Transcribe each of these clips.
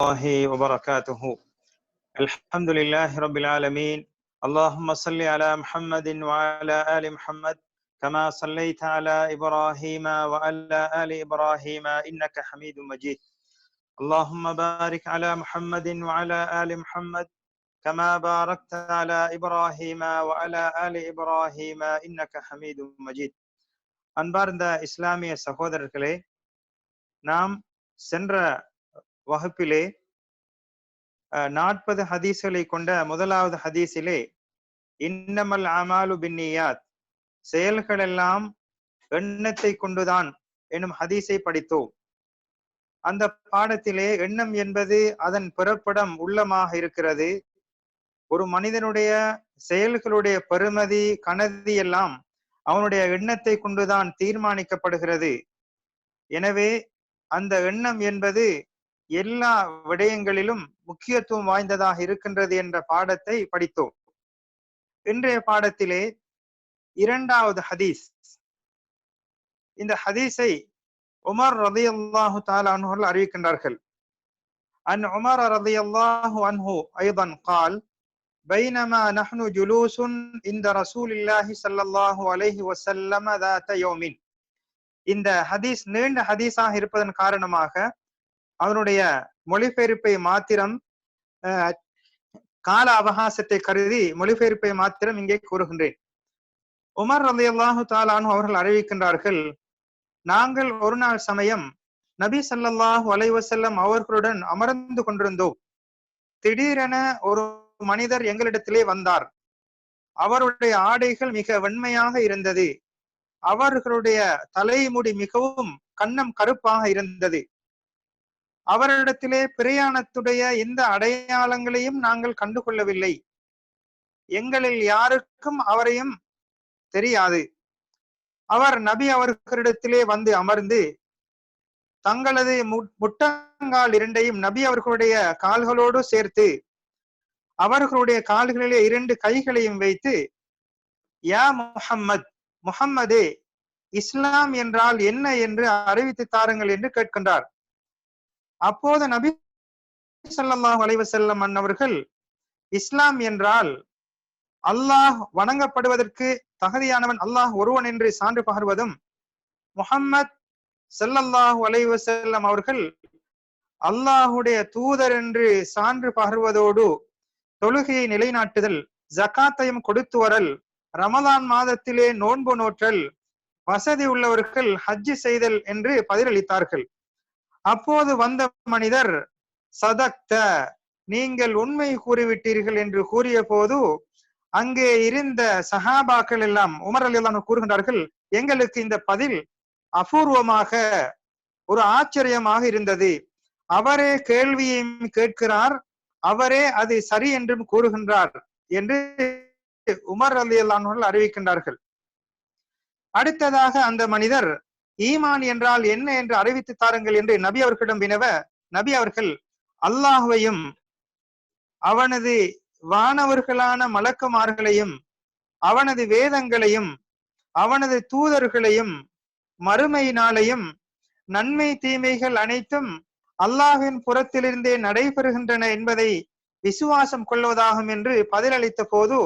الله وبركاته الحمد لله رب العالمين اللهم صل على محمد وعلى آل محمد كما صليت على إبراهيم وعلى آل إبراهيم إنك حميد مجيد اللهم بارك على محمد وعلى آل محمد كما باركت على إبراهيم وعلى آل إبراهيم إنك حميد مجيد அன்பார்ந்த இஸ்லாமிய சகோதரர்களே நாம் சென்ற வகுப்பிலே நாற்பது ஹதீஸ்களை கொண்ட முதலாவது ஹதீஸிலே இன்னமல் அமாலு பின்னியாத். செயல்கள் எல்லாம் எண்ணத்தை கொண்டுதான் எனும் ஹதீஸை படித்தோம். அந்த பாடத்திலே எண்ணம் என்பது அதன் பிறப்படம் உள்ளமாக இருக்கிறது. ஒரு மனிதனுடைய செயல்களுடைய பெருமதி கனதி எல்லாம் அவனுடைய எண்ணத்தை கொண்டுதான் தீர்மானிக்கப்படுகிறது. எனவே அந்த எண்ணம் என்பது எல்லா விடயங்களிலும் முக்கியத்துவம் வாய்ந்ததாக இருக்கின்றது என்ற பாடத்தை படித்தோம் இன்றைய பாடத்திலே இரண்டாவது ஹதீஸ் இந்த ஹதீஸை உமர் ரதி அல்லாஹு தாலான்ஹுகள் அறிவிக்கின்றார்கள் அன் உமர் ரதி அல்லாஹு அன்ஹு ஐதன் கால் بينما نحن جلوس عند رسول الله صلى الله عليه وسلم ذات يوم இந்த ஹதீஸ் நீண்ட ஹதீஸாக இருப்பதன் காரணமாக அவனுடைய மொழிபெயர்ப்பை மாத்திரம் கால அவகாசத்தை கருதி மொழிபெயர்ப்பை மாத்திரம் இங்கே கூறுகின்றேன். உமர் ரதையல்லாஹு அல்லாஹு தாலானு அவர்கள் அறிவிக்கின்றார்கள் நாங்கள் ஒரு நாள் சமயம் நபி சல்லாஹூ அலைவசல்லம் அவர்களுடன் அமர்ந்து கொண்டிருந்தோம். திடீரென ஒரு மனிதர் எங்களிடத்திலே வந்தார். அவருடைய ஆடைகள் மிக வெண்மையாக இருந்தது. அவர்களுடைய தலைமுடி மிகவும் கண்ணம் கருப்பாக இருந்தது. அவரிடத்திலே பிரயாணத்துடைய எந்த அடையாளங்களையும் நாங்கள் கண்டுகொள்ளவில்லை. எங்களில் யாருக்கும் அவரையும் தெரியாது. அவர் நபி அவர்களிடத்திலே வந்து அமர்ந்து தங்களது முட்டங்கால் இரண்டையும் நபி அவர்களுடைய கால்களோடு சேர்த்து அவர்களுடைய கால்களிலே இரண்டு கைகளையும் வைத்து யா முஹம்மத் முஹம்மதே இஸ்லாம் என்றால் என்ன என்று அறிவித்து தாருங்கள் என்று கேட்கின்றார். அப்போது நபி சல்லாஹ் அலைவசல்லம் அன்னவர்கள் இஸ்லாம் என்றால் அல்லாஹ் வணங்கப்படுவதற்கு தகுதியானவன் அல்லாஹ் ஒருவன் என்று சான்று பகர்வதும் முஹம்மத் செல்லல்லாஹு அலைவசல்லம் அவர்கள் அல்லாஹுடைய தூதர் என்று சான்று பகர்வதோடு தொழுகையை நிலைநாட்டுதல் ஜக்காத்தையும் கொடுத்து வரல் ரமலான் மாதத்திலே நோன்பு நோற்றல் வசதி உள்ளவர்கள் ஹஜ்ஜி செய்தல் என்று பதிலளித்தார்கள். அப்போது வந்த மனிதர் சதக்த நீங்கள் உண்மை கூறிவிட்டீர்கள் என்று கூறிய போது அங்கே இருந்த சஹாபாக்கள் எல்லாம் உமர் அலி கூறுகின்றார்கள் எங்களுக்கு இந்த பதில் அபூர்வமாக ஒரு ஆச்சரியமாக இருந்தது. அவரே கேள்வியையும் கேட்கிறார் அவரே அது சரி என்றும் கூறுகின்றார் என்று உமர் அலி அல்லான்கள் அறிவிக்கின்றார்கள். அடுத்ததாக அந்த மனிதர் ஈமான் என்றால் என்ன என்று அறிவித்து தாருங்கள் என்று நபி அவர்களிடம் வினவ நபி அவர்கள் அல்லாஹுவையும் அவனது வானவர்களான மலக்குமார்களையும் அவனது வேதங்களையும் அவனது தூதர்களையும் மறுமையினாலையும் நன்மை தீமைகள் அனைத்தும் அல்லாஹின் புறத்திலிருந்தே நடைபெறுகின்றன என்பதை விசுவாசம் கொள்வதாகும் என்று பதிலளித்த போது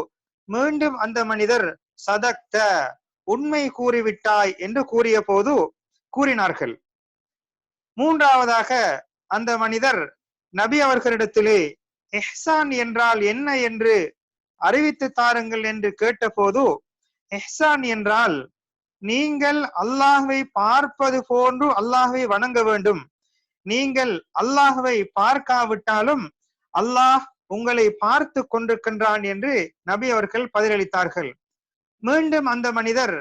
மீண்டும் அந்த மனிதர் சதக்த உண்மை கூறிவிட்டாய் என்று கூறிய போது கூறினார்கள். மூன்றாவதாக அந்த மனிதர் நபி அவர்களிடத்திலே எஹ்சான் என்றால் என்ன என்று அறிவித்து தாருங்கள் என்று கேட்டபோது எஹ்சான் என்றால் நீங்கள் அல்லாஹுவை பார்ப்பது போன்று அல்லாஹுவை வணங்க வேண்டும். நீங்கள் அல்லாஹுவை பார்க்காவிட்டாலும் அல்லாஹ் உங்களை பார்த்து கொண்டிருக்கின்றான் என்று நபி அவர்கள் பதிலளித்தார்கள். மீண்டும் அந்த மனிதர்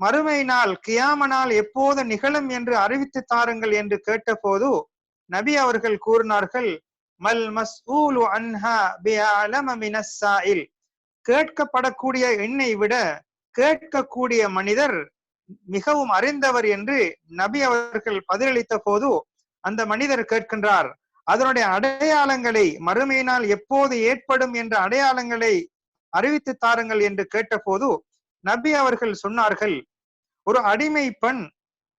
மறுமை நாள் கியாம நாள் எப்போது நிகழும் என்று அறிவித்து தாருங்கள் என்று கேட்டபோது நபி அவர்கள் கூறினார்கள் மல் மஸ்ஊலு அன்ஹா பிஅலம மினஸ்ஸாயில் கேட்கப்படக்கூடிய எண்ணை விட கேட்கக்கூடிய மனிதர் மிகவும் அறிந்தவர் என்று நபி அவர்கள் பதிலளித்த போது அந்த மனிதர் கேட்கின்றார் அதனுடைய அடையாளங்களை மறுமையினால் எப்போது ஏற்படும் என்ற அடையாளங்களை அறிவித்து தாருங்கள் என்று கேட்டபோது நபி அவர்கள் சொன்னார்கள் ஒரு அடிமை பெண்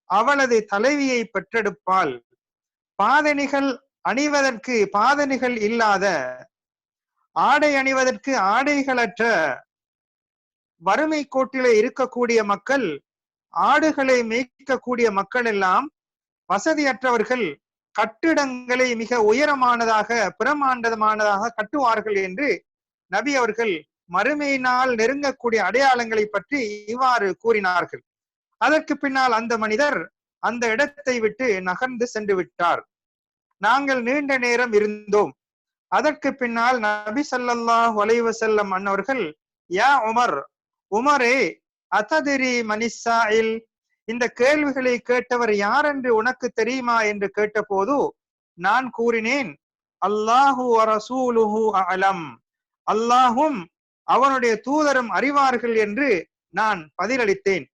அவளது தலைவியை பெற்றெடுப்பால் பாதணிகள் அணிவதற்கு பாதணிகள் இல்லாத ஆடை அணிவதற்கு ஆடைகளற்ற வறுமை கோட்டிலே இருக்கக்கூடிய மக்கள் ஆடுகளை மேய்க்கக்கூடிய மக்கள் எல்லாம் வசதியற்றவர்கள் கட்டிடங்களை மிக உயரமானதாக பிரமாண்டமானதாக கட்டுவார்கள் என்று நபி அவர்கள் மறுமையினால் நெருங்கக்கூடிய அடையாளங்களை பற்றி இவ்வாறு கூறினார்கள். அதற்கு பின்னால் அந்த மனிதர் அந்த இடத்தை விட்டு நகர்ந்து சென்று விட்டார். நாங்கள் நீண்ட நேரம் இருந்தோம். அதற்கு பின்னால் நபி சல்லாஹ் அலைஹி வஸல்லம் அன்னவர்கள் யா உமர் உமரே அததிரி மனிசாயில் இந்த கேள்விகளை கேட்டவர் யார் என்று உனக்கு தெரியுமா? என்று கேட்டபோது நான் கூறினேன் அல்லாஹு அரசூலுஹு அலம் அல்லாஹும் அவனுடைய தூதரும் அறிவார்கள் என்று நான் பதிலளித்தேன்.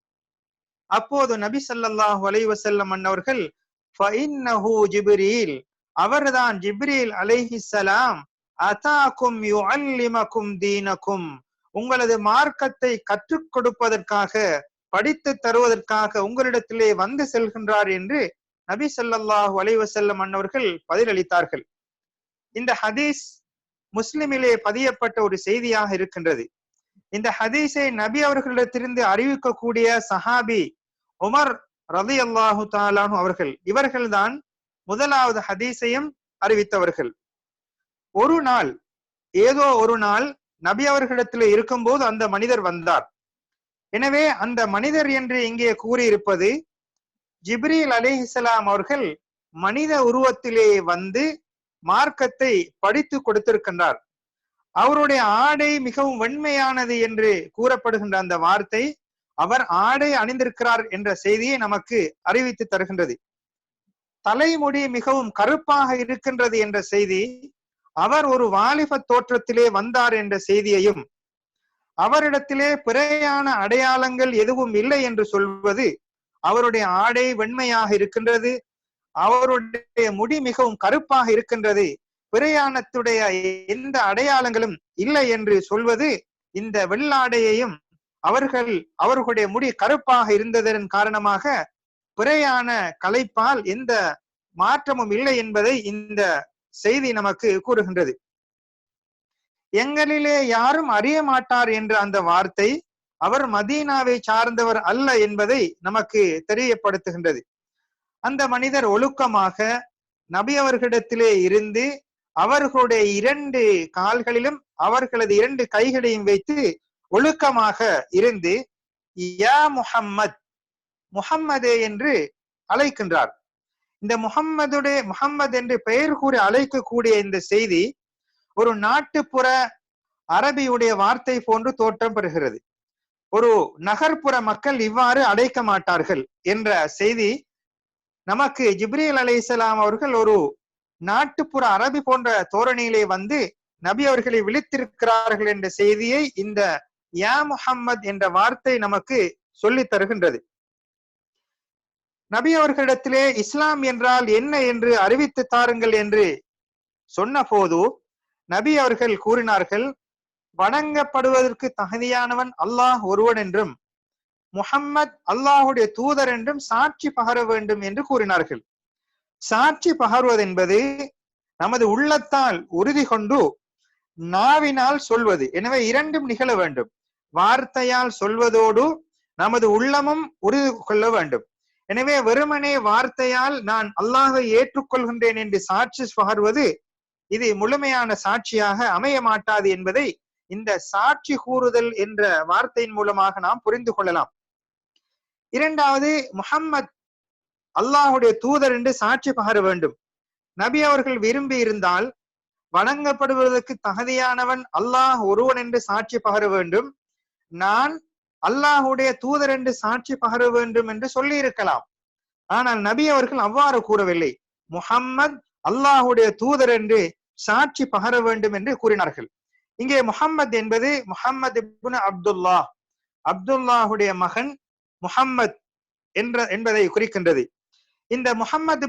அப்போது நபி சல்லாஹு அலைவசல்லம் அன்னவர்கள் ஜிப்ரீல். அவர்தான் ஜிப்ரீல் அலைஹிஸ்ஸலாம் அதாக்கும் யுஅல்லிமக்கும் தீனக்கும். உங்களது மார்க்கத்தை கற்றுக் கொடுப்பதற்காக படித்து தருவதற்காக உங்களிடத்திலே வந்து செல்கின்றார் என்று நபி சொல்லாஹு அலைவசல்லம் அன்னவர்கள் பதிலளித்தார்கள். இந்த ஹதீஸ் முஸ்லிமிலே பதியப்பட்ட ஒரு செய்தியாக இருக்கின்றது. இந்த ஹதீஸை நபி அவர்களிடத்திலிருந்து அறிவிக்கக்கூடிய சஹாபி உமர் ரதி அல்லாஹு தாலானு அவர்கள் இவர்கள்தான் முதலாவது ஹதீஸையும் அறிவித்தவர்கள். ஒரு நாள் ஏதோ ஒரு நாள் நபி அவர்களிடத்தில் இருக்கும்போது அந்த மனிதர் வந்தார். எனவே அந்த மனிதர் என்று இங்கே கூறியிருப்பது ஜிப்ரீல் அலிஹிசலாம் அவர்கள் மனித உருவத்திலே வந்து மார்க்கத்தை படித்து கொடுத்திருக்கின்றார். அவருடைய ஆடை மிகவும் வெண்மையானது என்று கூறப்படுகின்ற அந்த வார்த்தை அவர் ஆடை அணிந்திருக்கிறார் என்ற செய்தியை நமக்கு அறிவித்து தருகின்றது. தலைமுடி மிகவும் கருப்பாக இருக்கின்றது என்ற செய்தி அவர் ஒரு வாலிப தோற்றத்திலே வந்தார் என்ற செய்தியையும் அவரிடத்திலே பிறையான அடையாளங்கள் எதுவும் இல்லை என்று சொல்வது அவருடைய ஆடை வெண்மையாக இருக்கின்றது அவருடைய முடி மிகவும் கருப்பாக இருக்கின்றது. பிரயாணத்துடைய எந்த அடையாளங்களும் இல்லை என்று சொல்வது இந்த வெள்ளாடையையும் அவர்கள் அவர்களுடைய முடி கருப்பாக இருந்ததன் காரணமாக பிரயாண கலைப்பால் எந்த மாற்றமும் இல்லை என்பதை இந்த செய்தி நமக்கு கூறுகின்றது. எங்களிலே யாரும் அறிய மாட்டார் என்ற அந்த வார்த்தை அவர் மதீனாவை சார்ந்தவர் அல்ல என்பதை நமக்கு தெரியப்படுத்துகின்றது. அந்த மனிதர் ஒழுக்கமாக நபி அவர்களிடத்திலே இருந்து அவர்களுடைய இரண்டு கால்களிலும் அவர்களது இரண்டு கைகளையும் வைத்து ஒழுக்கமாக இருந்து யா முஹம்மத் முஹம்மதே என்று அழைக்கின்றார். இந்த முகம்மதுடைய முகம்மது என்று பெயர் கூறி அழைக்கக்கூடிய இந்த செய்தி ஒரு நாட்டுப்புற அரபியுடைய வார்த்தை போன்று தோற்றம் பெறுகிறது. ஒரு நகர்ப்புற மக்கள் இவ்வாறு அழைக்க மாட்டார்கள் என்ற செய்தி நமக்கு ஜிப்ரீல் அலைசலாம் அவர்கள் ஒரு நாட்டுப்புற அரபி போன்ற தோரணியிலே வந்து நபி அவர்களை விழித்திருக்கிறார்கள் என்ற செய்தியை இந்த யா முஹம்மத் என்ற வார்த்தை நமக்கு சொல்லி தருகின்றது. நபி அவர்களிடத்திலே இஸ்லாம் என்றால் என்ன என்று அறிவித்து தாருங்கள் என்று சொன்ன போது நபி அவர்கள் கூறினார்கள் வணங்கப்படுவதற்கு தகுதியானவன் அல்லாஹ் ஒருவன் என்றும் முஹம்மத் அல்லாஹுடைய தூதர் என்றும் சாட்சி பகர வேண்டும் என்று கூறினார்கள். சாட்சி பகர்வது என்பது நமது உள்ளத்தால் உறுதி கொண்டு நாவினால் சொல்வது. எனவே இரண்டும் நிகழ வேண்டும். வார்த்தையால் சொல்வதோடு நமது உள்ளமும் உறுதி கொள்ள வேண்டும். எனவே வெறுமனே வார்த்தையால் நான் அல்லாஹை ஏற்றுக்கொள்கின்றேன் என்று சாட்சி பகர்வது இது முழுமையான சாட்சியாக அமைய மாட்டாது என்பதை இந்த சாட்சி கூறுதல் என்ற வார்த்தையின் மூலமாக நாம் புரிந்து கொள்ளலாம். இரண்டாவது முஹம்மத் அல்லாஹுடைய தூதர் என்று சாட்சி பகர வேண்டும். நபி அவர்கள் விரும்பி இருந்தால் வணங்கப்படுவதற்கு தகுதியானவன் அல்லாஹ் ஒருவன் என்று சாட்சி பகர வேண்டும். நான் அல்லாஹுடைய தூதர் என்று சாட்சி பகர வேண்டும் என்று சொல்லி இருக்கலாம். ஆனால் நபி அவர்கள் அவ்வாறு கூறவில்லை. முஹம்மத் அல்லாஹுடைய தூதர் என்று சாட்சி பகர வேண்டும் என்று கூறினார்கள். இங்கே முஹம்மத் என்பது முஹம்மது இப்னு அப்துல்லா அப்துல்லாஹுடைய மகன் முஹம்மத் என்ற என்பதை குறிக்கின்றது. இந்த முஹம்மது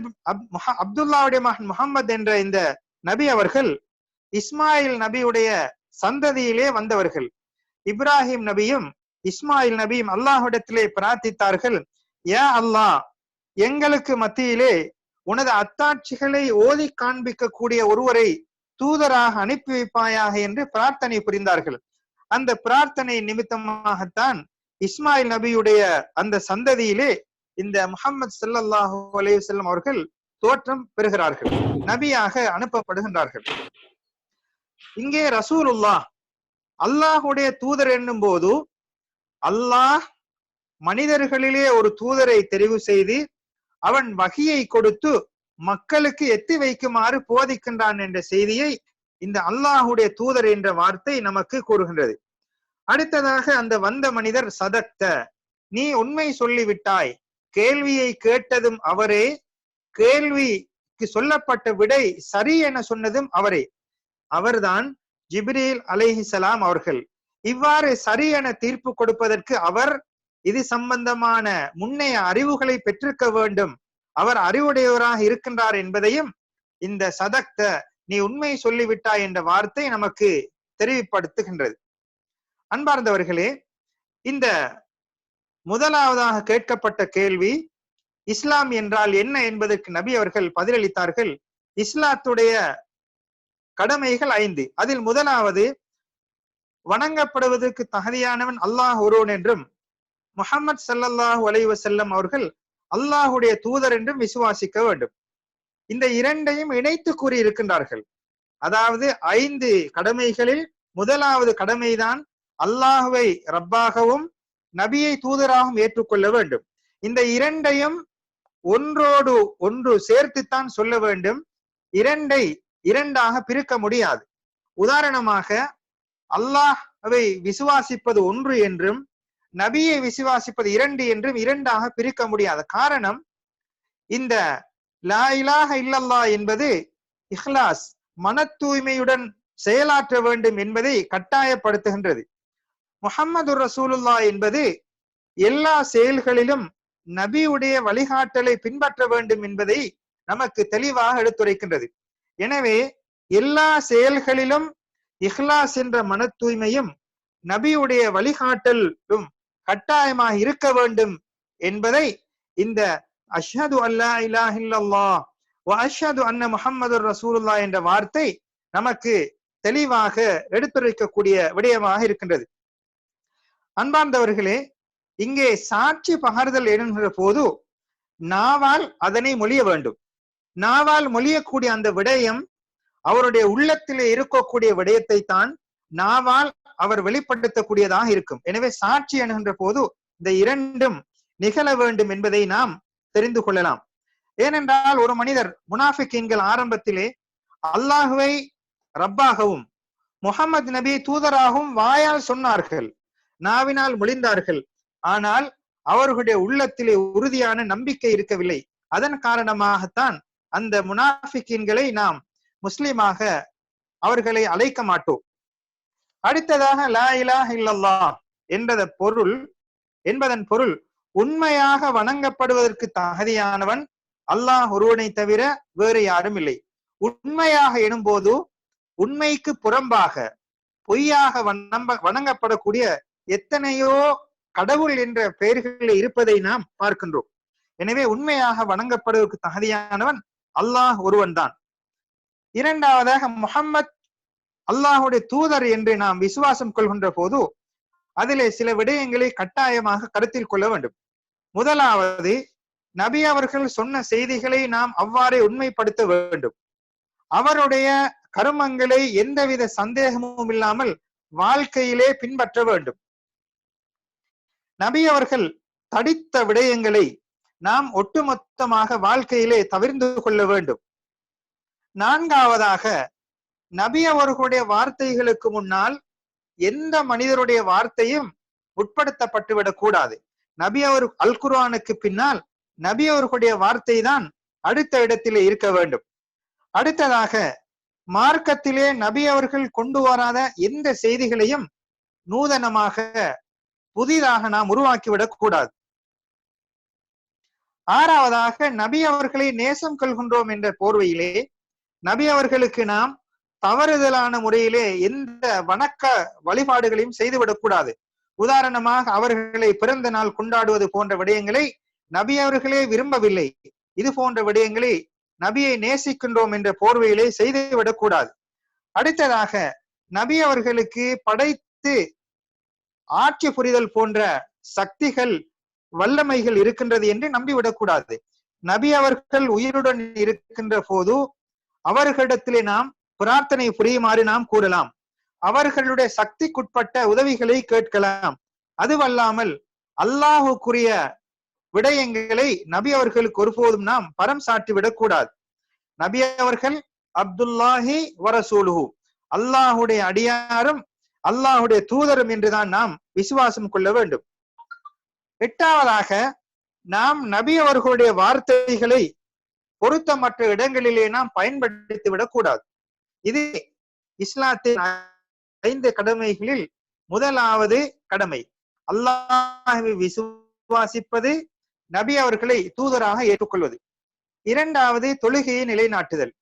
அப்துல்லாவுடைய மகன் முஹம்மத் என்ற இந்த நபி அவர்கள் இஸ்மாயில் நபியுடைய சந்ததியிலே வந்தவர்கள். இப்ராஹிம் நபியும் இஸ்மாயில் நபியும் அல்லாஹுடத்திலே பிரார்த்தித்தார்கள் ஏ அல்லாஹ் எங்களுக்கு மத்தியிலே உனது அத்தாட்சிகளை ஓதி காண்பிக்கக்கூடிய ஒருவரை தூதராக அனுப்பி வைப்பாயாக என்று பிரார்த்தனை புரிந்தார்கள். அந்த பிரார்த்தனை நிமித்தமாகத்தான் இஸ்மாயில் நபியுடைய அந்த சந்ததியிலே இந்த முகமது ஸல்லல்லாஹு அலைஹி அவர்கள் தோற்றம் பெறுகிறார்கள். நபியாக அனுப்பப்படுகின்றார்கள். இங்கே ரசூலுல்லா அல்லாஹுடைய தூதர் என்னும் போது அல்லாஹ் மனிதர்களிலே ஒரு தூதரை தெரிவு செய்து அவன் வகியை கொடுத்து மக்களுக்கு எத்தி வைக்குமாறு போதிக்கின்றான் என்ற செய்தியை இந்த அல்லாஹுடைய தூதர் என்ற வார்த்தை நமக்கு கூறுகின்றது. அடுத்ததாக அந்த வந்த மனிதர் சதக்த நீ உண்மை சொல்லிவிட்டாய். கேள்வியை கேட்டதும் அவரே. கேள்விக்கு சொல்லப்பட்ட விடை சரி என சொன்னதும் அவரே. அவர்தான் ஜிப்ரீல் அலைஹிசலாம் அவர்கள். இவ்வாறு சரி என தீர்ப்பு கொடுப்பதற்கு அவர் இது சம்பந்தமான முன்னைய அறிவுகளை பெற்றிருக்க வேண்டும். அவர் அறிவுடையவராக இருக்கின்றார் என்பதையும் இந்த சதக்த நீ உண்மை சொல்லிவிட்டாய் என்ற வார்த்தை நமக்கு தெரிவிப்படுத்துகின்றது. அன்பார்ந்தவர்களே இந்த முதலாவதாக கேட்கப்பட்ட கேள்வி இஸ்லாம் என்றால் என்ன என்பதற்கு நபி அவர்கள் பதிலளித்தார்கள். இஸ்லாத்துடைய கடமைகள் ஐந்து. அதில் முதலாவது வணங்கப்படுவதற்கு தகுதியானவன் அல்லாஹ் ஒருவன் என்றும் முகமது சல்லல்லாஹு அலைஹி வஸல்லம் அவர்கள் அல்லாஹுடைய தூதர் என்றும் விசுவாசிக்க வேண்டும். இந்த இரண்டையும் இணைத்து கூறி இருக்கின்றார்கள். அதாவது ஐந்து கடமைகளில் முதலாவது கடமைதான் அல்லாஹுவை ரப்பாகவும் நபியை தூதராகவும் ஏற்றுக்கொள்ள வேண்டும். இந்த இரண்டையும் ஒன்றோடு ஒன்று சேர்த்துத்தான் சொல்ல வேண்டும். இரண்டை இரண்டாக பிரிக்க முடியாது. உதாரணமாக அல்லாஹவை விசுவாசிப்பது ஒன்று என்றும் நபியை விசுவாசிப்பது இரண்டு என்றும் இரண்டாக பிரிக்க முடியாது காரணம் இந்த லா இலாஹ இல்லல்லா என்பது இஹ்லாஸ் மன தூய்மையுடன் செயலாற்ற வேண்டும் என்பதை கட்டாயப்படுத்துகின்றது. முஹம்மது ரசூலுல்லா என்பது எல்லா செயல்களிலும் நபியுடைய வழிகாட்டலை பின்பற்ற வேண்டும் என்பதை நமக்கு தெளிவாக எடுத்துரைக்கின்றது. எனவே எல்லா செயல்களிலும் இஹ்லாஸ் என்ற மன தூய்மையும் நபியுடைய வழிகாட்டலும் கட்டாயமாக இருக்க வேண்டும் என்பதை இந்த அஷ்ஹது அல்லா இலாஹ அஷது அஷ்ஹது அன்ன முஹம்மது ரசூலுல்லா என்ற வார்த்தை நமக்கு தெளிவாக எடுத்துரைக்கக்கூடிய விடயமாக இருக்கின்றது. அன்பார்ந்தவர்களே இங்கே சாட்சி பகர்தல் என்கிற போது நாவால் அதனை மொழிய வேண்டும். நாவால் மொழியக்கூடிய அந்த விடயம் அவருடைய உள்ளத்திலே இருக்கக்கூடிய விடயத்தை தான் நாவால் அவர் வெளிப்படுத்தக்கூடியதாக இருக்கும். எனவே சாட்சி என்கின்ற போது இந்த இரண்டும் நிகழ வேண்டும் என்பதை நாம் தெரிந்து கொள்ளலாம். ஏனென்றால் ஒரு மனிதர் முனாஃபிக்கீன்கள் ஆரம்பத்திலே அல்லாஹுவை ரப்பாகவும் முகமது நபி தூதராகவும் வாயால் சொன்னார்கள். நாவினால் மொழிந்தார்கள். ஆனால் அவர்களுடைய உள்ளத்திலே உறுதியான நம்பிக்கை இருக்கவில்லை. அதன் காரணமாகத்தான் அந்த முனாஃபிக்கீன்களை நாம் முஸ்லிமாக அவர்களை அழைக்க மாட்டோம். அடுத்ததாக லா இலா இல்லல்லா என்றத பொருள் என்பதன் பொருள் உண்மையாக வணங்கப்படுவதற்கு தகுதியானவன் அல்லாஹ் ஒருவனை தவிர வேறு யாரும் இல்லை. உண்மையாக எனும்போது உண்மைக்கு புறம்பாக பொய்யாக வணம்ப வணங்கப்படக்கூடிய எத்தனையோ கடவுள் என்ற பெயர்களில் இருப்பதை நாம் பார்க்கின்றோம். எனவே உண்மையாக வணங்கப்படுவதற்கு தகுதியானவன் அல்லாஹ் ஒருவன் தான் இரண்டாவதாக முகம்மத் அல்லாஹுடைய தூதர் என்று நாம் விசுவாசம் கொள்கின்ற போது அதிலே சில விடயங்களை கட்டாயமாக கருத்தில் கொள்ள வேண்டும். முதலாவது நபி அவர்கள் சொன்ன செய்திகளை நாம் அவ்வாறே உண்மைப்படுத்த வேண்டும். அவருடைய கருமங்களை எந்தவித சந்தேகமும் இல்லாமல் வாழ்க்கையிலே பின்பற்ற வேண்டும். நபி அவர்கள் தடித்த விடயங்களை நாம் ஒட்டுமொத்தமாக வாழ்க்கையிலே தவிர்ந்து கொள்ள வேண்டும். நான்காவதாக நபி அவர்களுடைய வார்த்தைகளுக்கு முன்னால் எந்த மனிதருடைய வார்த்தையும் உட்படுத்தப்பட்டுவிடக் கூடாது நபி அவர் அல் குர்ஆனுக்கு பின்னால் நபி அவர்களுடைய வார்த்தை தான் அடுத்த இடத்திலே இருக்க வேண்டும். அடுத்ததாக மார்க்கத்திலே நபி அவர்கள் கொண்டு வராத எந்த செய்திகளையும் நூதனமாக புதிதாக நாம் உருவாக்கிவிடக் கூடாது. ஆறாவதாக நபி அவர்களை நேசம் கொள்கின்றோம் என்ற போர்வையிலே நபி அவர்களுக்கு நாம் தவறுதலான முறையிலே எந்த வணக்க வழிபாடுகளையும் செய்துவிடக் கூடாது. உதாரணமாக அவர்களை பிறந்த நாள் கொண்டாடுவது போன்ற விடயங்களை நபி அவர்களே விரும்பவில்லை. இது போன்ற விடயங்களை நபியை நேசிக்கின்றோம் என்ற போர்வையிலே செய்துவிடக் கூடாது. அடுத்ததாக நபி அவர்களுக்கு படைத்து ஆட்சி புரிதல் போன்ற சக்திகள் வல்லமைகள் இருக்கின்றது என்று நம்பிவிடக்கூடாது. நபி அவர்கள் உயிருடன் இருக்கின்ற போது அவர்களிடத்திலே நாம் பிரார்த்தனை புரியுமாறு நாம் கூறலாம். அவர்களுடைய சக்திக்குட்பட்ட உதவிகளை கேட்கலாம். அதுவல்லாமல் அல்லாஹுக்குரிய விடயங்களை நபி அவர்களுக்கு ஒருபோதும் நாம் பரம் சாட்டி விடக்கூடாது. நபி அவர்கள் அப்துல்லாஹி வரசூலுஹு. அல்லாஹுடைய அடியாரும் அல்லாஹுடைய தூதரும் என்றுதான் நாம் விசுவாசம் கொள்ள வேண்டும். எட்டாவதாக நாம் நபி அவர்களுடைய வார்த்தைகளை பொருத்தமற்ற இடங்களிலே நாம் பயன்படுத்தி விடக்கூடாது. இது இஸ்லாத்தின் ஐந்து கடமைகளில் முதலாவது கடமை. அல்லாஹை விசுவாசிப்பது நபி அவர்களை தூதராக ஏற்றுக்கொள்வது. இரண்டாவது தொழுகையை நிலைநாட்டுதல்.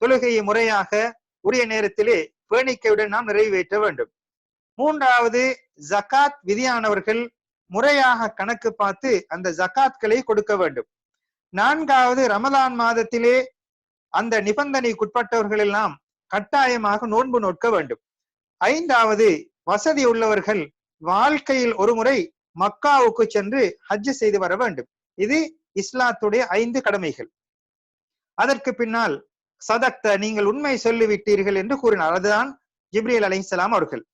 தொழுகையை முறையாக உரிய நேரத்திலே பேணிக்கையுடன் நாம் நிறைவேற்ற வேண்டும். மூன்றாவது ஜகாத் விதியானவர்கள் முறையாக கணக்கு பார்த்து அந்த ஜகாத்களை கொடுக்க வேண்டும். நான்காவது ரமதான் மாதத்திலே அந்த நிபந்தனைக்குட்பட்டவர்கள் எல்லாம் கட்டாயமாக நோன்பு நோக்க வேண்டும். ஐந்தாவது வசதி உள்ளவர்கள் வாழ்க்கையில் ஒரு முறை மக்காவுக்கு சென்று ஹஜ் செய்து வர வேண்டும். இது இஸ்லாத்துடைய ஐந்து கடமைகள். அதற்கு பின்னால் சதக்த நீங்கள் உண்மை சொல்லிவிட்டீர்கள் என்று கூறினார். அதுதான் ஜிப்ரியல் அலிசலாம் அவர்கள்.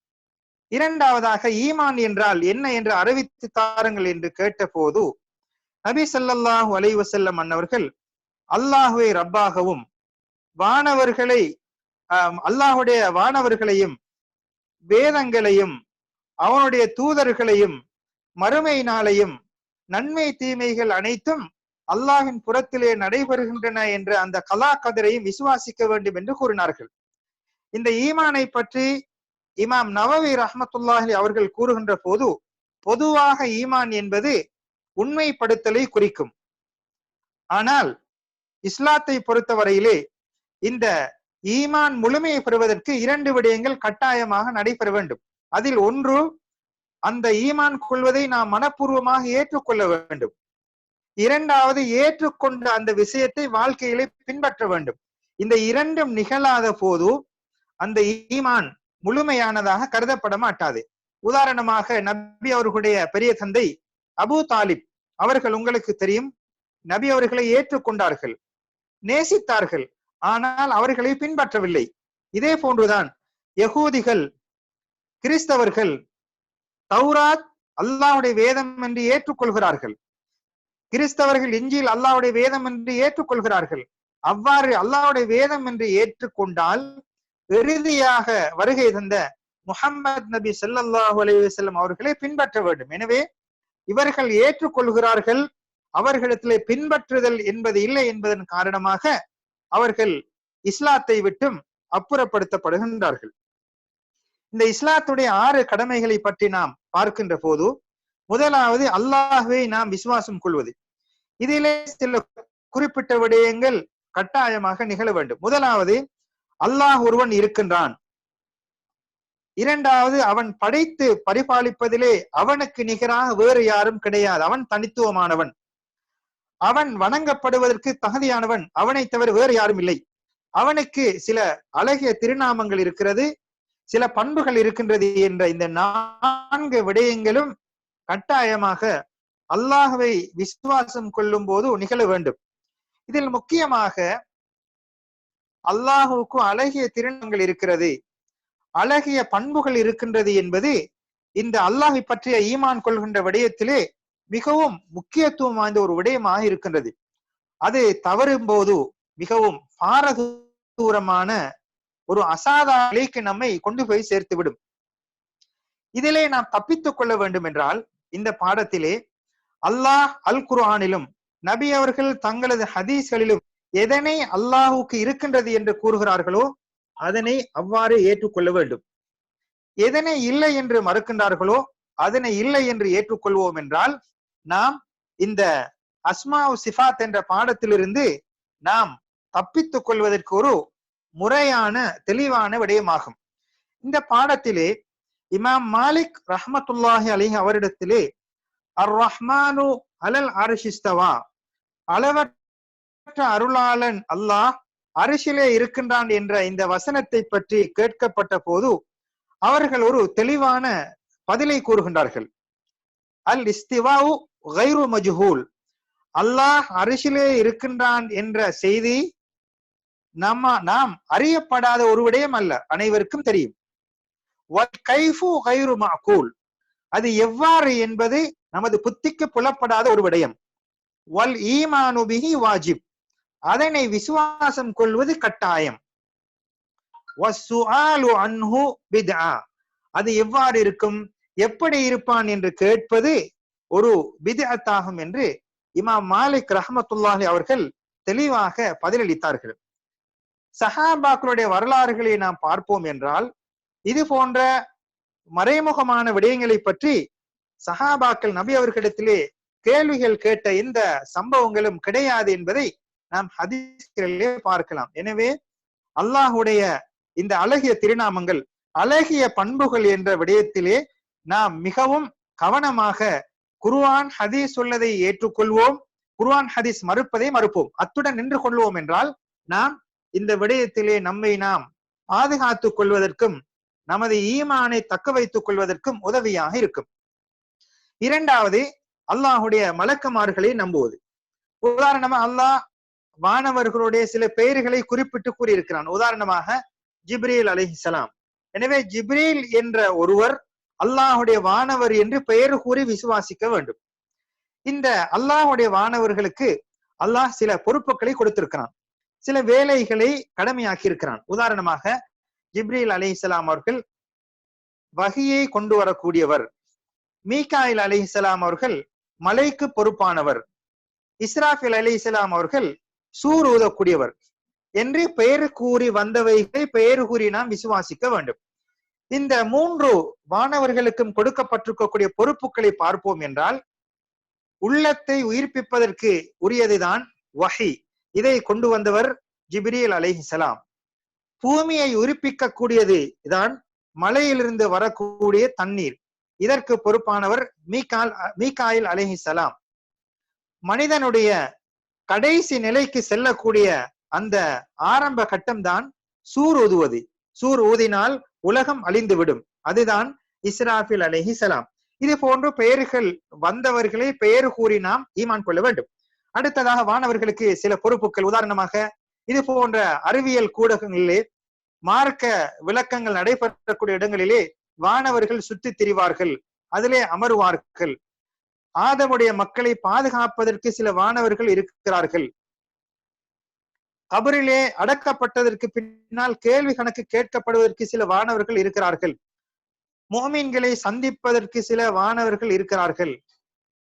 இரண்டாவதாக ஈமான் என்றால் என்ன என்று அறிவித்து தாருங்கள் என்று கேட்ட போது நபி சல்லாஹூ அலை வசல்லம் அன்னவர்கள் அல்லாஹுவை ரப்பாகவும் வானவர்களை அல்லாஹுடைய வானவர்களையும் வேதங்களையும் அவனுடைய தூதர்களையும் மறுமை நாளையும் நன்மை தீமைகள் அனைத்தும் அல்லாஹின் புறத்திலே நடைபெறுகின்றன என்ற அந்த கலா கதிரையும் விசுவாசிக்க வேண்டும் என்று கூறினார்கள். இந்த ஈமானை பற்றி இமாம் நவவி ரஹமத்துல்லாஹி அவர்கள் கூறுகின்ற போது பொதுவாக ஈமான் என்பது உண்மைப்படுத்தலை குறிக்கும். ஆனால் இஸ்லாத்தை பொறுத்தவரையிலே இந்த ஈமான் முழுமையை பெறுவதற்கு இரண்டு விடயங்கள் கட்டாயமாக நடைபெற வேண்டும். அதில் ஒன்று அந்த ஈமான் கொள்வதை நாம் மனப்பூர்வமாக ஏற்றுக்கொள்ள வேண்டும். இரண்டாவது ஏற்றுக்கொண்ட அந்த விஷயத்தை வாழ்க்கையிலே பின்பற்ற வேண்டும். இந்த இரண்டும் நிகழாத போது அந்த ஈமான் முழுமையானதாக கருதப்பட மாட்டாது உதாரணமாக நபி அவர்களுடைய பெரிய தந்தை அபு தாலிப் அவர்கள் உங்களுக்கு தெரியும். நபி அவர்களை ஏற்றுக்கொண்டார்கள் நேசித்தார்கள் ஆனால் அவர்களை பின்பற்றவில்லை. இதே போன்றுதான் யகூதிகள் கிறிஸ்தவர்கள் தௌராத் அல்லாவுடைய வேதம் என்று ஏற்றுக்கொள்கிறார்கள். கிறிஸ்தவர்கள் இஞ்சியில் அல்லாவுடைய வேதம் என்று ஏற்றுக்கொள்கிறார்கள். அவ்வாறு அல்லாவுடைய வேதம் என்று ஏற்றுக்கொண்டால் இறுதியாக வருகை தந்த முகம்மது நபி ஸல்லல்லாஹு அலைஹி அவர்களை பின்பற்ற வேண்டும். எனவே இவர்கள் ஏற்றுக்கொள்கிறார்கள் அவர்களிடத்திலே பின்பற்றுதல் என்பது இல்லை என்பதன் காரணமாக அவர்கள் இஸ்லாத்தை விட்டும் அப்புறப்படுத்தப்படுகின்றார்கள். இந்த இஸ்லாத்துடைய ஆறு கடமைகளை பற்றி நாம் பார்க்கின்ற போது முதலாவது அல்லாஹுவை நாம் விசுவாசம் கொள்வது. இதிலே சில குறிப்பிட்ட விடயங்கள் கட்டாயமாக நிகழ வேண்டும். முதலாவது அல்லாஹ் ஒருவன் இருக்கின்றான். இரண்டாவது அவன் படைத்து பரிபாலிப்பதிலே அவனுக்கு நிகராக வேறு யாரும் கிடையாது. அவன் தனித்துவமானவன். அவன் வணங்கப்படுவதற்கு தகுதியானவன். அவனை தவிர வேறு யாரும் இல்லை. அவனுக்கு சில அழகிய திருநாமங்கள் இருக்கிறது சில பண்புகள் இருக்கின்றது என்ற இந்த நான்கு விடயங்களும் கட்டாயமாக அல்லாஹுவை விசுவாசம் கொள்ளும் போது நிகழ வேண்டும். இதில் முக்கியமாக அல்லாஹுக்கு அழகிய திருநங்கள் இருக்கிறது. அழகிய பண்புகள் இருக்கின்றது என்பது இந்த அல்லாஹை பற்றிய ஈமான் கொள்கின்ற விடயத்திலே மிகவும் முக்கியத்துவம் வாய்ந்த ஒரு விடயமாக இருக்கின்றது. அது தவறும் போது மிகவும் பாரதூரமான ஒரு அசாதாரண நிலைக்கு நம்மை கொண்டு போய் சேர்த்து விடும் இதிலே நாம் தப்பித்துக் கொள்ள வேண்டும் என்றால் இந்த பாடத்திலே அல்லாஹ் அல் குர்ஆனிலும் நபி அவர்கள் தங்களது ஹதீஸ்களிலும் எதனை அல்லாஹுக்கு இருக்கின்றது என்று கூறுகிறார்களோ அதனை அவ்வாறு ஏற்றுக்கொள்ள வேண்டும். எதனை இல்லை என்று மறுக்கின்றார்களோ அதனை இல்லை என்று ஏற்றுக்கொள்வோம் என்றால் நாம் இந்த அஸ்மாவு சிஃபாத் என்ற பாடத்திலிருந்து நாம் தப்பித்துக் கொள்வதற்கு ஒரு முறையான தெளிவான விடயமாகும். இந்த பாடத்திலே இமாம் மாலிக் ரஹமத்துல்லாஹி அலிஹ் அவரிடத்திலே அர் ரஹ்மானு அலல் அரிஷிஸ்தவா அளவற்ற அருளாளன் அல்லாஹ் அரிசிலே இருக்கின்றான் என்ற இந்த வசனத்தை பற்றி கேட்கப்பட்ட போது அவர்கள் ஒரு தெளிவான பதிலை கூறுகின்றார்கள். அல் இஸ்திவாவு கைரு மஜ்ஹூல். அல்லாஹ் அரிசிலே இருக்கின்றான் என்ற செய்தி நம்ம நாம் அறியப்படாத ஒரு விடயம் அல்ல அனைவருக்கும் தெரியும். வல் கைஃபு கைரு மஅகூல் அது எவ்வாறு என்பது நமது புத்திக்கு புலப்படாத ஒரு விடயம். வல் ஈமானுபிஹி வாஜிப். அதனை விசுவாசம் கொள்வது கட்டாயம். அது எவ்வாறு இருக்கும்? எப்படி இருப்பான் என்று கேட்பது ஒரு பித்அத்தாகும் என்று இமாம் மாலிக் ரஹமத்துல்லாஹி அவர்கள் தெளிவாக பதிலளித்தார்கள். சஹாபாக்களுடைய வரலாறுகளை நாம் பார்ப்போம் என்றால் இது போன்ற மறைமுகமான விடயங்களை பற்றி சஹாபாக்கள் நபி அவர்களிடத்திலே கேள்விகள் கேட்ட இந்த சம்பவங்களும் கிடையாது என்பதை நாம் ஹதீஸ்களிலே பார்க்கலாம். எனவே அல்லாஹுடைய இந்த அழகிய திருநாமங்கள் அழகிய பண்புகள் என்ற விடயத்திலே நாம் மிகவும் கவனமாக குர்ஆன் ஹதீஸ் உள்ளதை ஏற்றுக்கொள்வோம். குர்ஆன் ஹதீஸ் மறுப்பதை மறுப்போம். அத்துடன் நின்று கொள்வோம் என்றால் நாம் இந்த விடயத்திலே நம்மை நாம் பாதுகாத்துக் கொள்வதற்கும் நமது ஈமானை தக்க வைத்துக் கொள்வதற்கும் உதவியாக இருக்கும். இரண்டாவது அல்லாஹுடைய மலக்குமார்களை நம்புவது. உதாரணமா அல்லாஹ் வானவர்களுடைய சில பெயர்களை குறிப்பிட்டு கூறியிருக்கிறான். உதாரணமாக ஜிப்ரீல் அலிஹிசலாம் எனவே ஜிப்ரீல் என்ற ஒருவர் அல்லாஹுடைய வானவர் என்று பெயர் கூறி விசுவாசிக்க வேண்டும். இந்த அல்லாஹுடைய வானவர்களுக்கு அல்லாஹ் சில பொறுப்புகளை கொடுத்திருக்கிறான். சில வேலைகளை கடமையாக்கி இருக்கிறான் உதாரணமாக ஜிப்ரீல் அலிஹிசலாம் அவர்கள் வகையை கொண்டு வரக்கூடியவர். மீகாயில் அலிஹிசலாம் அவர்கள் மலைக்கு பொறுப்பானவர். இஸ்ராஃபில் அலிஹிசலாம் அவர்கள் சூர் ஊதக்கூடியவர். என்று பெயர் கூறி வந்தவைகளை பெயர் கூறி நாம் விசுவாசிக்க வேண்டும். இந்த மூன்று வானவர்களுக்கும் கொடுக்கப்பட்டிருக்கக்கூடிய பொறுப்புகளை பார்ப்போம் என்றால் உள்ளத்தை உயிர்ப்பிப்பதற்கு உரியதுதான் வஹி. இதை கொண்டு வந்தவர் ஜிப்ரியல் அலைஹிசலாம் பூமியை உயிர்ப்பிக்க கூடியது தான் மலையிலிருந்து வரக்கூடிய தண்ணீர். இதற்கு பொறுப்பானவர் மீகால் மீகாயில் அலைஹிசலாம் மனிதனுடைய கடைசி நிலைக்கு செல்லக்கூடிய அந்த ஆரம்ப கட்டம்தான் சூர் ஊதுவது. சூர் ஊதினால் உலகம் அழிந்துவிடும். அதுதான் இஸ்ராஃபில் அலைஹிசலாம் இது போன்ற பெயர்கள் வந்தவர்களை பெயர் கூறி நாம் ஈமான் கொள்ள வேண்டும். அடுத்ததாக வானவர்களுக்கு சில பொறுப்புகள். உதாரணமாக இது போன்ற அறிவியல் கூடங்களிலே மார்க்க விளக்கங்கள் நடைபெறக்கூடிய இடங்களிலே வானவர்கள் சுத்தி திரிவார்கள். அதிலே அமருவார்கள். ஆதமுடைய மக்களை பாதுகாப்பதற்கு சில வானவர்கள் இருக்கிறார்கள். கபரிலே அடக்கப்பட்டதற்கு பின்னால் கேள்வி கணக்கு கேட்கப்படுவதற்கு சில வானவர்கள் இருக்கிறார்கள். மோமீன்களை சந்திப்பதற்கு சில வானவர்கள் இருக்கிறார்கள்.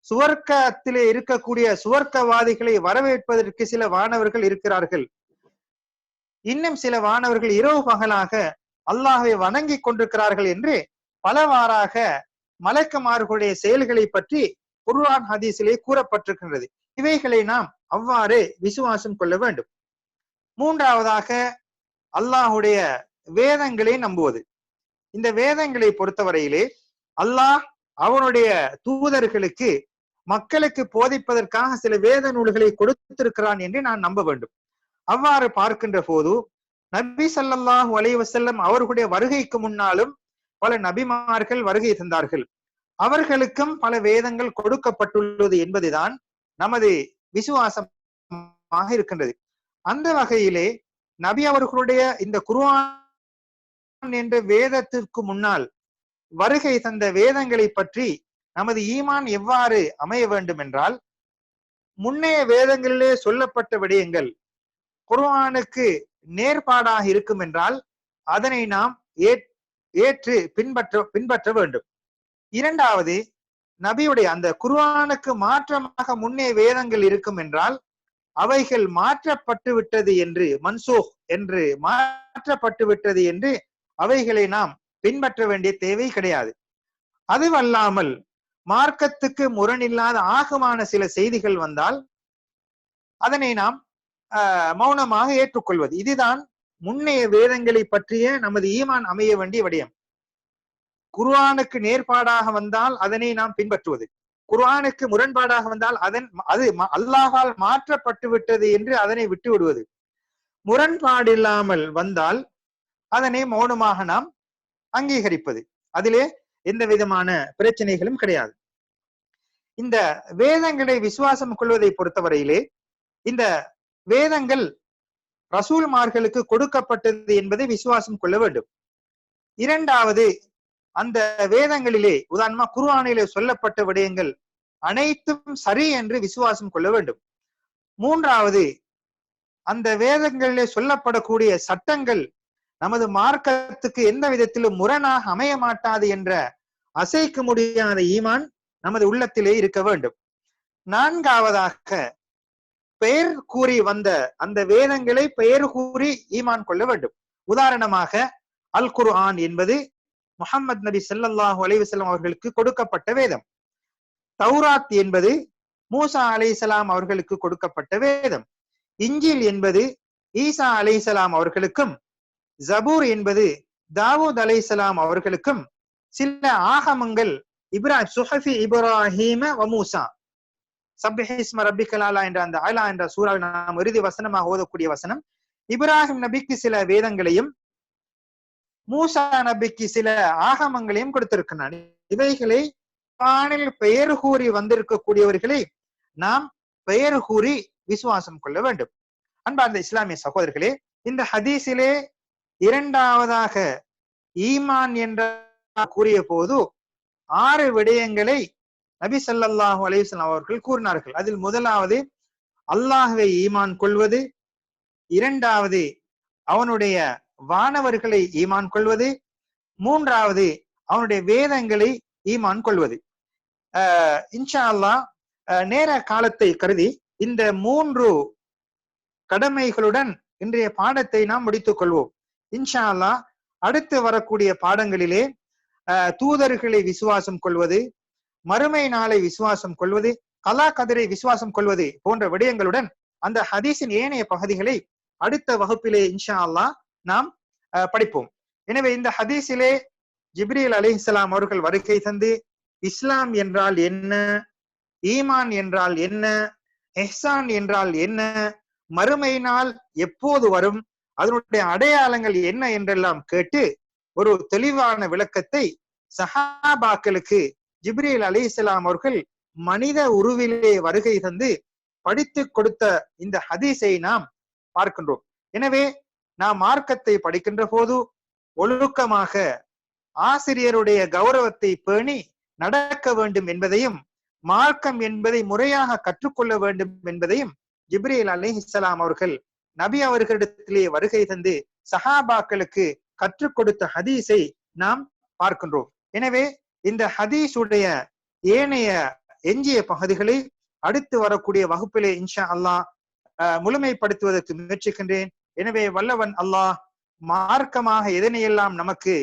சுவர்க்கத்திலே இருக்கக்கூடிய சுவர்க்கவாதிகளை வரவேற்பதற்கு சில வானவர்கள் இருக்கிறார்கள். இன்னும் சில வானவர்கள் இரவு பகலாக அல்லாஹை வணங்கி கொண்டிருக்கிறார்கள் என்று பலவாறாக மலக்குமார்களுடைய செயல்களை பற்றி குர்ஆன் ஹதீஸிலே கூறப்பட்டிருக்கின்றது. இவைகளை நாம் அவ்வாறு விசுவாசம் கொள்ள வேண்டும். மூன்றாவதாக அல்லாஹுடைய வேதங்களை நம்புவது. இந்த வேதங்களை பொறுத்தவரையிலே அல்லாஹ் அவனுடைய தூதர்களுக்கு மக்களுக்கு போதிப்பதற்காக சில வேத நூல்களை கொடுத்திருக்கிறான் என்று நான் நம்ப வேண்டும். அவ்வாறு பார்க்கின்ற போது நபி சல்லாஹூ அலைவசல்லம் அவர்களுடைய வருகைக்கு முன்னாலும் பல நபிமார்கள் வருகை தந்தார்கள். அவர்களுக்கும் பல வேதங்கள் கொடுக்கப்பட்டுள்ளது என்பதுதான் நமது விசுவாசமாக இருக்கின்றது. அந்த வகையிலே நபி அவர்களுடைய இந்த குருவான் என்ற வேதத்திற்கு முன்னால் வருகை தந்த வேதங்களை பற்றி நமது ஈமான் எவ்வாறு அமைய வேண்டும் என்றால் முன்னைய வேதங்களிலே சொல்லப்பட்ட விடயங்கள் குர்ஆனுக்கு நேர்பாடாக இருக்கும் என்றால் அதனை நாம் ஏற்று பின்பற்ற பின்பற்ற வேண்டும். இரண்டாவது நபியுடைய அந்த குர்ஆனுக்கு மாற்றமாக முன்னே வேதங்கள் இருக்கும் என்றால் அவைகள் மாற்றப்பட்டு விட்டது என்று மன்சூக் என்று மாற்றப்பட்டு விட்டது என்று அவைகளை நாம் பின்பற்ற வேண்டிய தேவை கிடையாது. அதுவல்லாமல் மார்க்கத்துக்கு முரணில்லாத ஆகமான சில செய்திகள் வந்தால் அதனை நாம் மௌனமாக ஏற்றுக்கொள்வது. இதுதான் முன்னைய வேதங்களை பற்றிய நமது ஈமான் அமைய வேண்டிய விடயம். குர்ஆனுக்கு நேர்பாடாக வந்தால் அதனை நாம் பின்பற்றுவது. குர்ஆனுக்கு முரண்பாடாக வந்தால் அதன் அது அல்லாஹால் மாற்றப்பட்டு விட்டது என்று அதனை விட்டு விடுவது முரண்பாடு இல்லாமல் வந்தால் அதனை மௌனமாக நாம் அங்கீகரிப்பது. அதிலே எந்த விதமான பிரச்சனைகளும் கிடையாது. இந்த வேதங்களை விசுவாசம் கொள்வதை பொறுத்தவரையிலே இந்த வேதங்கள் ரசூல்மார்களுக்கு கொடுக்கப்பட்டது என்பதை விசுவாசம் கொள்ள வேண்டும். இரண்டாவது அந்த வேதங்களிலே உதாரணமா குர்ஆனிலே சொல்லப்பட்ட விடயங்கள் அனைத்தும் சரி என்று விசுவாசம் கொள்ள வேண்டும். மூன்றாவது அந்த வேதங்களிலே சொல்லப்படக்கூடிய சட்டங்கள் நமது மார்க்கத்துக்கு எந்த விதத்திலும் முரணாக அமைய மாட்டாது என்ற அசைக்க முடியாத ஈமான் நமது உள்ளத்திலே இருக்க வேண்டும். நான்காவதாக பெயர் கூறி வந்த அந்த வேதங்களை பெயர் கூறி ஈமான் கொள்ள வேண்டும். உதாரணமாக அல் குர்ஆன் என்பது முகமது நபி ஸல்லல்லாஹு அலைவசல்லாம் அவர்களுக்கு கொடுக்கப்பட்ட வேதம். தௌராத் என்பது மூசா அலைசலாம் அவர்களுக்கு கொடுக்கப்பட்ட வேதம். இஞ்சில் என்பது ஈசா அலைசலாம் அவர்களுக்கும் ஜபூர் என்பது தாவூத் அலைசலாம் அவர்களுக்கும் சில ஆகமங்கள் இப்ராஹிம் சுஹஃபி இப்ராஹிம வமூசா சப்ஹிஸ்ம ரபிகலாலா என்ற அந்த ஆலா என்ற சூறாவில் நாம் இறுதி வசனமாக ஓதக்கூடிய வசனம் இப்ராஹிம் நபிக்கு சில வேதங்களையும் மூசா நபிக்கு சில ஆகமங்களையும் கொடுத்திருக்கிறான். இவைகளை குர்ஆனில் பெயர் கூறி வந்திருக்கக்கூடியவர்களை நாம் பெயர் கூறி விசுவாசம் கொள்ள வேண்டும். அன்பார்ந்த இஸ்லாமிய சகோதரர்களே இந்த ஹதீஸிலே இரண்டாவதாக ஈமான் என்ற கூறிய போது ஆறு விடயங்களை நபி சல்லாஹூ அலைஹி அவர்கள் கூறினார்கள். அதில் முதலாவது அல்லாஹுவை ஈமான் கொள்வது. இரண்டாவது அவனுடைய வானவர்களை ஈமான் கொள்வது. மூன்றாவது அவனுடைய வேதங்களை ஈமான் கொள்வது. அஹ் இன்ஷா அல்லாஹ் நேர காலத்தை கருதி இந்த மூன்று கடமைகளுடன் இன்றைய பாடத்தை நாம் முடித்துக் கொள்வோம். இன்ஷா அல்லாஹ் அடுத்து வரக்கூடிய பாடங்களிலே தூதர்களை விசுவாசம் கொள்வது மறுமை நாளை விசுவாசம் கொள்வது கலா கதிரை விசுவாசம் கொள்வது போன்ற விடயங்களுடன் அந்த ஹதீஸின் ஏனைய பகுதிகளை அடுத்த வகுப்பிலே இன்ஷா அல்லாஹ் நாம் படிப்போம். எனவே இந்த ஹதீஸிலே ஜிப்ரீல் அலிஹிஸ்லாம் அவர்கள் வருகை தந்து இஸ்லாம் என்றால் என்ன? ஈமான் என்றால் என்ன? எஹ்சான் என்றால் என்ன? மறுமை நாள் எப்போது வரும்? அதனுடைய அடையாளங்கள் என்ன என்றெல்லாம் கேட்டு ஒரு தெளிவான விளக்கத்தை சஹாபாக்களுக்கு ஜிப்ரீல் அலிஹிஸ்லாம் அவர்கள் மனித உருவிலே வருகை தந்து படித்து கொடுத்த இந்த ஹதீஸை நாம் பார்க்கின்றோம். எனவே நாம் மார்க்கத்தை படிக்கின்ற போது ஒழுக்கமாக ஆசிரியருடைய கௌரவத்தை பேணி நடக்க வேண்டும் என்பதையும் மார்க்கம் என்பதை முறையாக கற்றுக்கொள்ள வேண்டும் என்பதையும் ஜிப்ரீல் அலிஹிஸ்லாம் அவர்கள் நபி அவர்களிடத்திலே வருகை தந்து சஹாபாக்களுக்கு கற்றுக் கொடுத்த ஹதீஸை நாம் பார்க்கின்றோம். எனவே இந்த ஹதீஸுடைய ஏனைய எஞ்சிய பகுதிகளை அடுத்து வரக்கூடிய வகுப்பிலே இன்ஷா அல்லாஹ் அஹ், முழுமைப்படுத்துவதற்கு முயற்சிக்கின்றேன். எனவே வல்லவன் அல்லாஹ் மார்க்கமாக எதனையெல்லாம் நமக்கு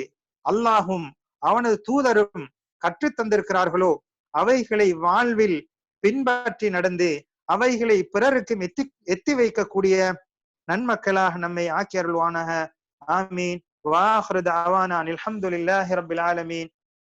அல்லாஹும் அவனது தூதரும் கற்றுத் தந்திருக்கிறார்களோ அவைகளை வாழ்வில் பின்பற்றி நடந்து அவைகளை பிறருக்கு எத்தி எத்தி வைக்கக்கூடிய நன்மக்களாக நம்மை ஆக்கி அருள்வானாக. ஆமீன். வாஹ்ரத் அவானான் அலமதுல்லாஹி ரபில் ஆலமீன்.